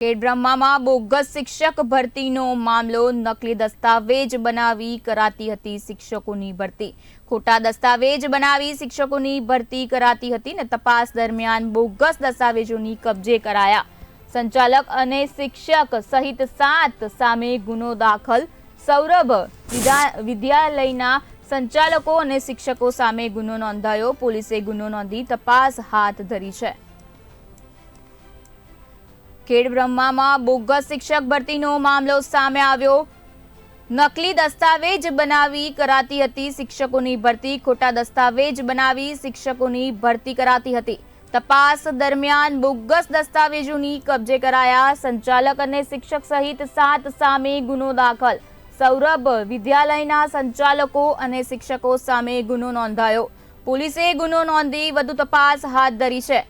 ખેડબ્રહ્મામાં bogus શિક્ષક ભરતીનો મામલો નકલી દસ્તાવેજ બનાવી કરાતી હતી શિક્ષકોની ભરતી. ખોટા દસ્તાવેજ બનાવી શિક્ષકોની ભરતી કરાતી હતી ને તપાસ દરમિયાન બોગસ દસ્તાવેજોની કબજે કરાયા. સંચાલક અને શિક્ષક સહિત સાત સામે ગુનો દાખલ. સૌરભ વિદ્યાલયના સંચાલકો અને શિક્ષકો સામે ગુનો નોંધાયો. પોલીસે ગુનો નોંધી તપાસ હાથ ધરી છે. ખેડબ્રહ્મામાં બોગસ શિક્ષક ભરતીનો મામલો સામે આવ્યો. નકલી દસ્તાવેજ બનાવી કરાતી હતી શિક્ષકોની ભરતી, ખોટા દસ્તાવેજ બનાવી શિક્ષકોની ભરતી કરાતી હતી. તપાસ દરમિયાન બોગસ દસ્તાવેજોની કબજે કરાયા સંચાલક અને શિક્ષક સહિત સાત સામે ગુનો દાખલ. સૌરભ વિદ્યાલયના સંચાલકો અને શિક્ષકો સામે ગુનો નોંધાયો. પોલીસે ગુનો નોંધી વધુ તપાસ હાથ ધરી છે.